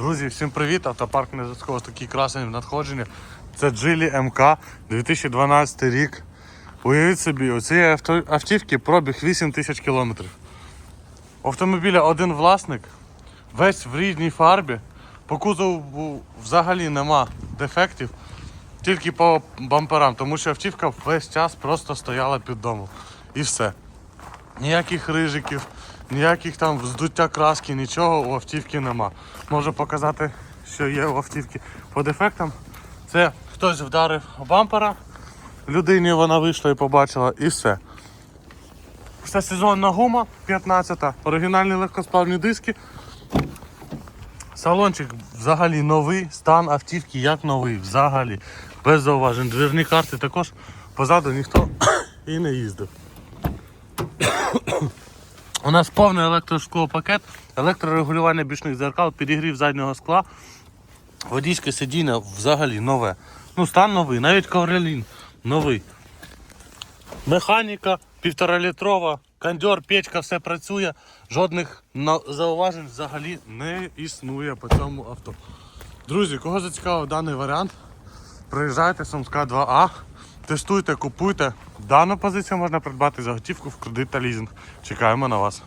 Друзі, всім привіт! Автопарк Незацького такий красень в надходженні. Це Джилі МК 2012 рік. Уявіть собі, у цієї автівки пробіг 8 тисяч кілометрів. Автомобіля один власник, весь в рідній фарбі. По кузову взагалі нема дефектів, тільки по бамперам, тому що автівка весь час просто стояла під домом. І все. Ніяких рижиків, ніяких там вздуття краски, нічого у автівки нема. Можу показати, що є у автівки по дефектам. Це хтось вдарив бампера, людині вона вийшла і побачила, і все. Це сезонна гума 15-та, оригінальні легкосплавні диски. Салончик взагалі новий, стан автівки як новий, взагалі. Без зауважень. Двірні карти також позаду ніхто і не їздив. У нас повний електросклопакет, електрорегулювання бічних дзеркал, підігрів заднього скла, водійське сидіння взагалі нове. Ну, стан новий, навіть коврелін новий. Механіка півторалітрова, кондьор, печка, все працює. Жодних зауважень взагалі не існує по цьому авто. Друзі, кого зацікавив даний варіант, приїжджайте Сумська 2А, тестуйте, купуйте. Дану позицію можна придбати за готівку в кредит та лізинг. Чекаємо на вас.